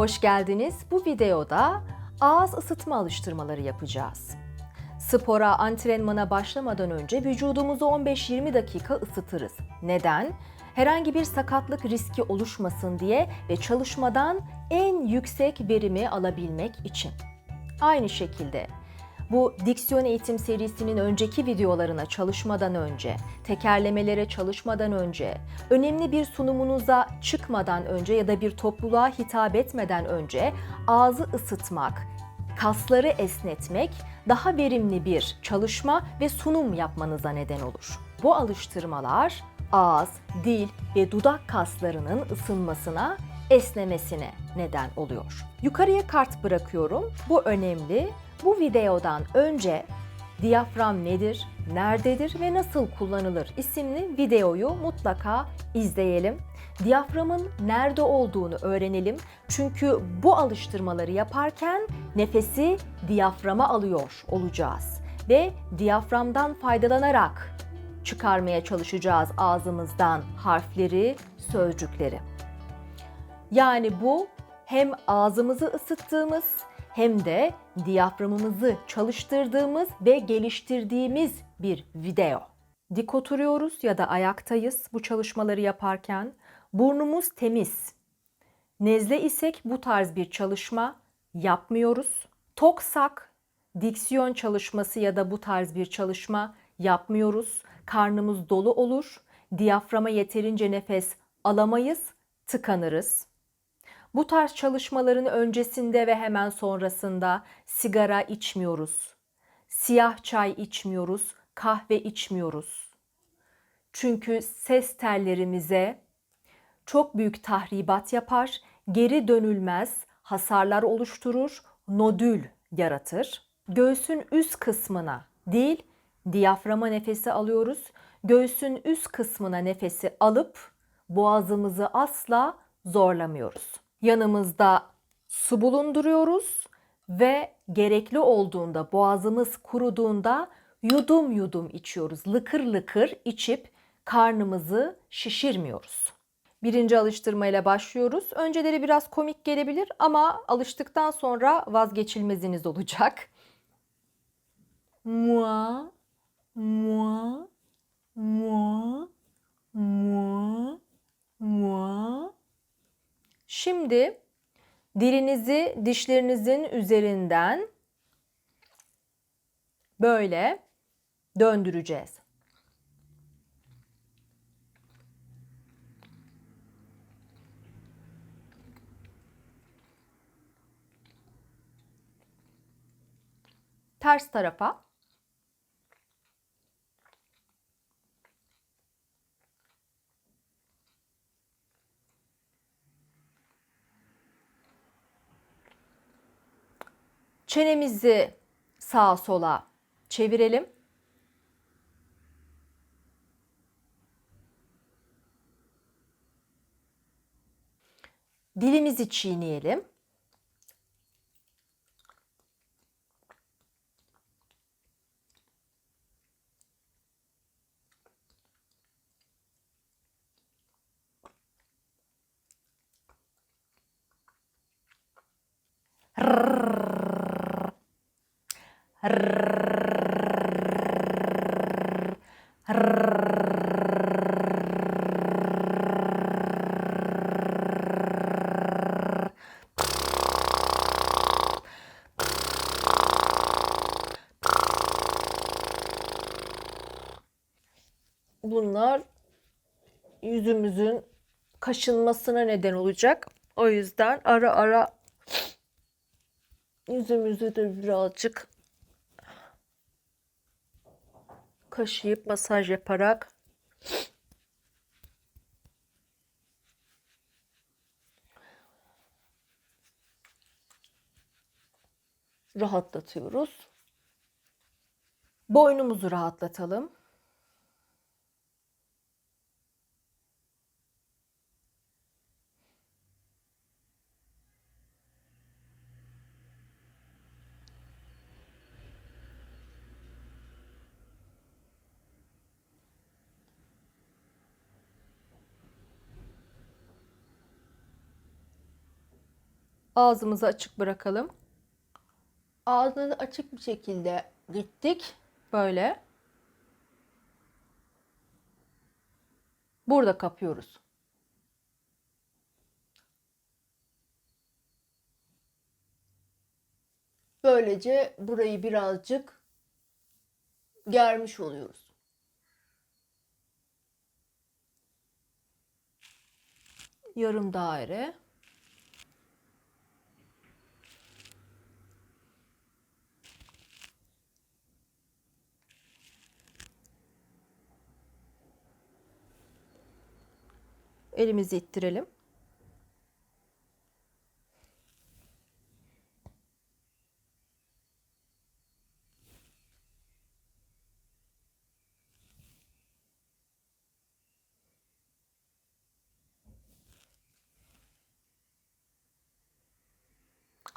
Hoş geldiniz. Bu videoda ağız ısıtma alıştırmaları yapacağız. Spora, antrenmana başlamadan önce vücudumuzu 15-20 dakika ısıtırız. Neden? Herhangi bir sakatlık riski oluşmasın diye ve çalışmadan en yüksek verimi alabilmek için. Aynı şekilde bu diksiyon eğitim serisinin önceki videolarına çalışmadan önce, tekerlemelere çalışmadan önce, önemli bir sunumunuza çıkmadan önce ya da bir topluluğa hitap etmeden önce ağzı ısıtmak, kasları esnetmek daha verimli bir çalışma ve sunum yapmanıza neden olur. Bu alıştırmalar ağız, dil ve dudak kaslarının ısınmasına, esnemesine neden oluyor. Yukarıya kart bırakıyorum. Bu önemli. Bu videodan önce diyafram nedir, nerededir ve nasıl kullanılır isimli videoyu mutlaka izleyelim. Diyaframın nerede olduğunu öğrenelim. Çünkü bu alıştırmaları yaparken nefesi diyaframa alıyor olacağız ve diyaframdan faydalanarak çıkarmaya çalışacağız ağzımızdan harfleri, sözcükleri. Yani bu hem ağzımızı ısıttığımız hem de diyaframımızı çalıştırdığımız ve geliştirdiğimiz bir video. Dik oturuyoruz ya da ayaktayız bu çalışmaları yaparken. Burnumuz temiz. Nezle isek bu tarz bir çalışma yapmıyoruz. Toksak diksiyon çalışması ya da bu tarz bir çalışma yapmıyoruz. Karnımız dolu olur. Diyaframa yeterince nefes alamayız, tıkanırız. Bu tarz çalışmaların öncesinde ve hemen sonrasında sigara içmiyoruz. Siyah çay içmiyoruz, kahve içmiyoruz. Çünkü ses tellerimize çok büyük tahribat yapar, geri dönülmez hasarlar oluşturur, nodül yaratır. Göğsün üst kısmına değil, diyaframa nefesi alıyoruz. Göğsün üst kısmına nefesi alıp boğazımızı asla zorlamıyoruz. Yanımızda su bulunduruyoruz ve gerekli olduğunda boğazımız kuruduğunda yudum yudum içiyoruz. Lıkır lıkır içip karnımızı şişirmiyoruz. Birinci alıştırmayla başlıyoruz. Önceleri biraz komik gelebilir ama alıştıktan sonra vazgeçilmeziniz olacak. Mua, mua, mua, mua, mua. Şimdi dilinizi dişlerinizin üzerinden böyle döndüreceğiz. Ters tarafa. Çenemizi sağa sola çevirelim. Dilimizi çiğneyelim. Bunlar yüzümüzün kaşınmasına neden olacak. O yüzden ara ara yüzümüzü de birazcık kaşıyıp masaj yaparak rahatlatıyoruz. Boynumuzu rahatlatalım. Ağzımızı açık bırakalım. Ağzını açık bir şekilde gittik. Böyle. Burada kapıyoruz. Böylece burayı birazcık germiş oluyoruz. Yarım daire. Elimizi ittirelim.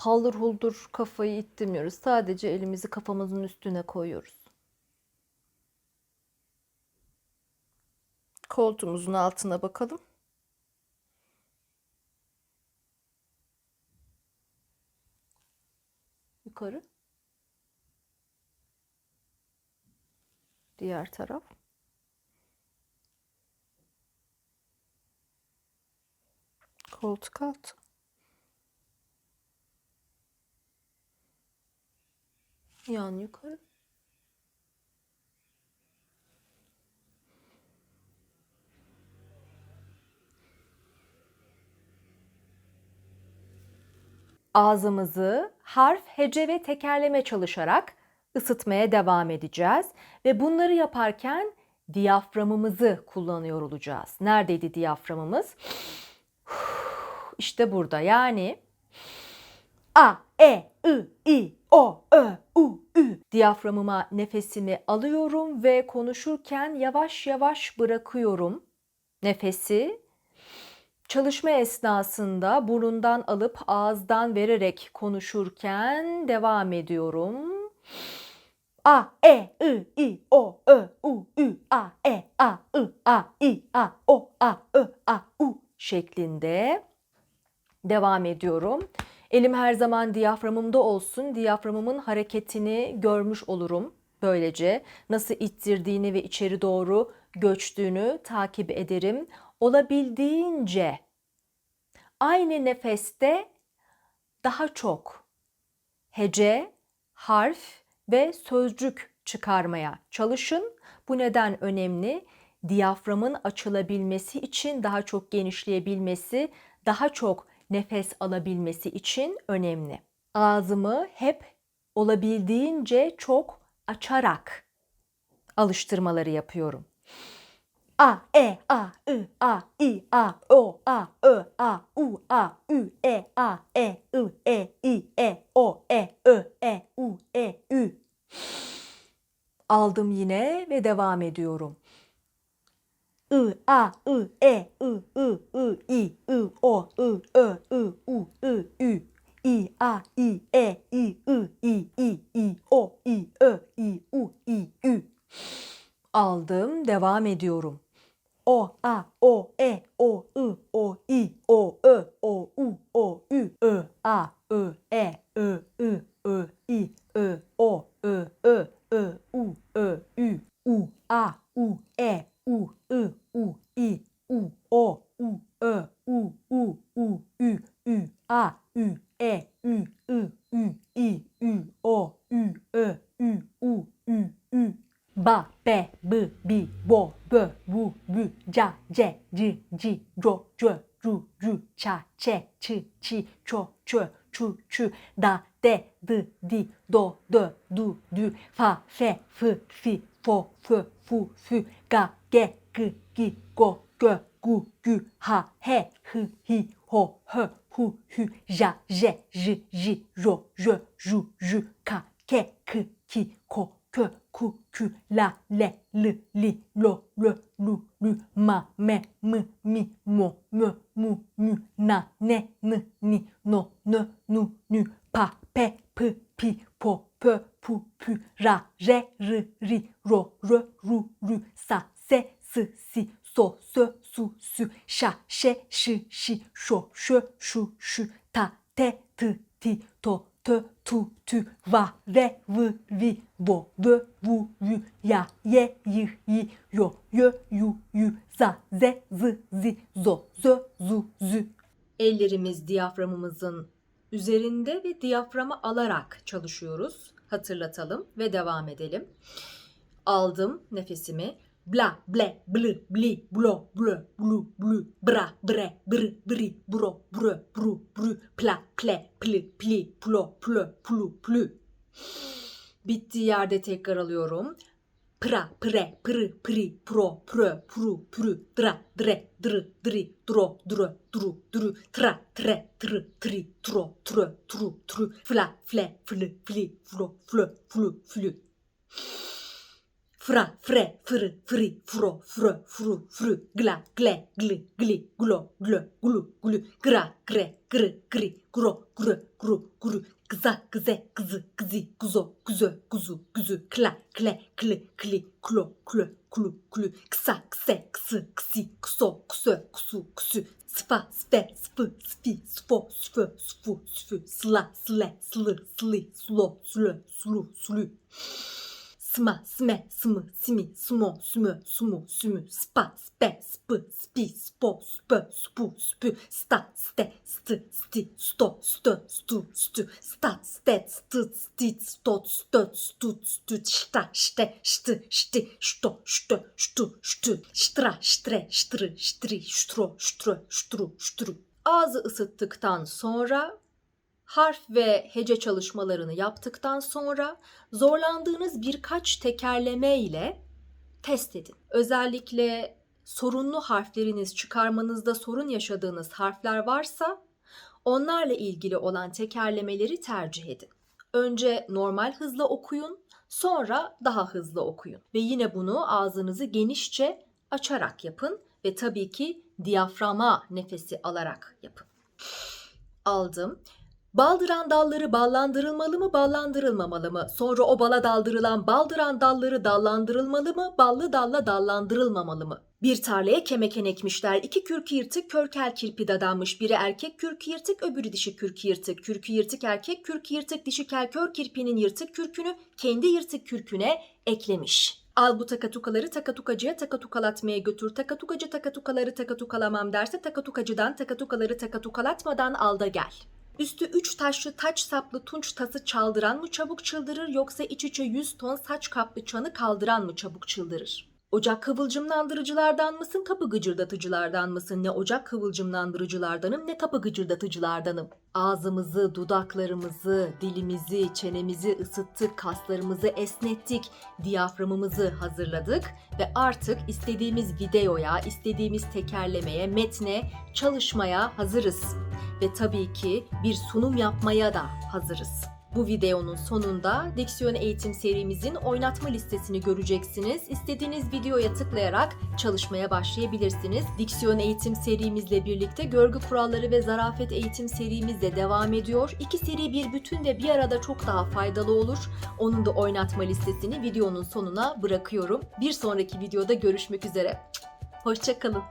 haldır huldur kafayı ittirmiyoruz. Sadece elimizi kafamızın üstüne koyuyoruz. Koltuğumuzun altına bakalım. Yukarı. Diğer taraf. Koltuk altı. Yan yukarı. Ağzımızı harf, hece ve tekerleme çalışarak ısıtmaya devam edeceğiz ve bunları yaparken diyaframımızı kullanıyor olacağız. Neredeydi diyaframımız? İşte burada. Yani A, E, I, I, O, Ö, U, Ü. Diyaframıma nefesimi alıyorum ve konuşurken yavaş yavaş bırakıyorum nefesi. Çalışma esnasında burundan alıp ağızdan vererek konuşurken devam ediyorum. A, E, I, I, O, Ö, U, Ü, A, E, A, I, A, I, A, O, A, Ö, A, U şeklinde devam ediyorum. Elim her zaman diyaframımda olsun. Diyaframımın hareketini görmüş olurum. Böylece nasıl ittirdiğini ve içeri doğru göçtüğünü takip ederim. Olabildiğince aynı nefeste daha çok hece, harf ve sözcük çıkarmaya çalışın. Bu neden önemli? Diyaframın açılabilmesi için daha çok genişleyebilmesi, daha çok nefes alabilmesi için önemli. Ağzımı hep olabildiğince çok açarak alıştırmaları yapıyorum. A, E, A, I, A, I, A, O, A, Ö, A, U, A, Ü, E, A, E, I, E, I, E, O, E, Ö, E, U, E, Ü. Aldım yine ve devam ediyorum. I, A, I, E, I, I, I, I, I, O, I, Ö, I, U, I, Ü. I, A, I, E, I, I, I, I, I, O, I, Ö, I, U, I, Ü. Aldım, devam ediyorum. O, A, O, E, O, I, O, I, O, Ö, O, U, O, Ü, Ö, A, Ö, E, Ö, I, Ö, I, Ö, O, Ö, Ö, Ö, U, Ö, Ü, U, A, U, E, U, I, U, I, U, O, U, Ö, U, U, U, Ü, Ü, A, Ü, E, Ü, I, Ü, I, Ü, O, Ü, Ö, Ü, U, Ü, Ü. Ba, be, b bi bo, bö, ja je ji ji ro ju ru cha che chi chi cho chue chu chu da te du di, do, de, du du, fa, fe, fu, fi, fo, fu fu fu, ga, ge ki ki ko ke gu gu, ha, he, hu, hi, ho, he, hu hu ja je ji ji ro je ru ru ka, ke ki ki, ko, ke ku, kü, la, le, li, li, lo, lö, lu, lü, ma, me, mı, mi, mo, mö, mu, mü, na, ne, nı, ni, no, nö, nu, nü, pa, pe, pı, pi, po, pö, pu, pü, ra, re, rı, ri, ro, rö, ru, rü, sa, se, sı, si, so, sö, su, sü, şa, şe, şı, şi, şo, şö, şu, şu, ta, te, tı, ti, to, tö, tu, tü, va, ve, vı, vi, vo, vö, vu, vü, ya, ye, yi, yi, yo, yö, yu, yü, za, ze, zı, zi, zo, zö, zu, zü. Ellerimiz diyaframımızın üzerinde ve diyaframı alarak çalışıyoruz. Hatırlatalım ve devam edelim. Aldım nefesimi. Bla, ble, blı, bli, blo, blö, blu, blü, bra, bre, br, bri, bro, brö, bru, brü, pla, ple, pli, pli, plo, plö, plu, plü. Bittiği yerde tekrar alıyorum. Pra, pre, pr, pri, pro, prö, pru, prü, dra, dre, dr, dri, dro, drö, dru, drü, tra, tre, tr, tri, tro, trö, tru, trü, fla, fle, fl, fli, flo, flö, flu, flü. Fra, fre, fr, fri, fro, frö, fru, frü, gla, gle, gli, gli, glo, glö, glu, glü, gra, gre, gr, gri, gro, grö, gru, gru, gza, gze, gzı, gzi, guzo, guzö, guzu, güzü, kla, kle, kli, kli, klo, klö, klu, klü, ksa, kse, ksı, ksi, kso, ksö, ksu, ksü, spa, spe, spı, spi, sfo, sfö, sfu, sfü, sla, sle, slı, sli, slo, slö, slu, slü. Sma, sme, smı, simi, smo, smö, sumu, sümü, spa, spe, spı, spi, spo, spö, spu, spü, sta, ste, stı, sti, sto, stö, stu, stü, stat, stet, stıt, stit, stot, stöt, stut, stüt, şta, şte, ştı, şti, şto, ştö, ştu, ştü, ştra, ştre, ştrı, ştri, ştro, ştrö, ştru, ştru. Ağzı ısıttıktan sonra harf ve hece çalışmalarını yaptıktan sonra zorlandığınız birkaç tekerleme ile test edin. Özellikle sorunlu harfleriniz çıkarmanızda sorun yaşadığınız harfler varsa onlarla ilgili olan tekerlemeleri tercih edin. Önce normal hızla okuyun, sonra daha hızlı okuyun. Ve yine bunu ağzınızı genişçe açarak yapın ve tabii ki diyaframa nefesi alarak yapın. Aldım. Baldıran dalları ballandırılmalı mı, ballandırılmamalı mı? Sonra o bala daldırılan baldıran dalları dallandırılmalı mı, ballı dalla dallandırılmamalı mı? Bir tarlaya kemeken ekmişler. İki kürkü yırtık, körkel kirpi dadanmış. Biri erkek kürkü yırtık, öbürü dişi kürkü yırtık. Kürkü yırtık erkek, kürkü yırtık dişi kel kör kirpinin yırtık kürkünü kendi yırtık kürküne eklemiş. Al bu takatukaları takatukacıya takatukalatmaya götür. Takatukacı takatukaları takatukalamam derse takatukacıdan takatukaları takatukalatmadan al da gel. Üstü üç taşlı taç saplı tunç tası çaldıran mı çabuk çıldırır yoksa iç içe yüz ton saç kaplı çanı kaldıran mı çabuk çıldırır? Ocak kıvılcımlandırıcılardan mısın, kapı gıcırdatıcılardan mısın? Ne ocak kıvılcımlandırıcılardanım ne kapı gıcırdatıcılardanım. Ağzımızı, dudaklarımızı, dilimizi, çenemizi ısıttık, kaslarımızı esnettik, diyaframımızı hazırladık ve artık istediğimiz videoya, istediğimiz tekerlemeye, metne, çalışmaya hazırız. Ve tabii ki bir sunum yapmaya da hazırız. Bu videonun sonunda diksiyon eğitim serimizin oynatma listesini göreceksiniz. İstediğiniz videoya tıklayarak çalışmaya başlayabilirsiniz. Diksiyon eğitim serimizle birlikte görgü kuralları ve zarafet eğitim serimiz de devam ediyor. İki seri bir bütün ve bir arada çok daha faydalı olur. Onun da oynatma listesini videonun sonuna bırakıyorum. Bir sonraki videoda görüşmek üzere. Hoşçakalın.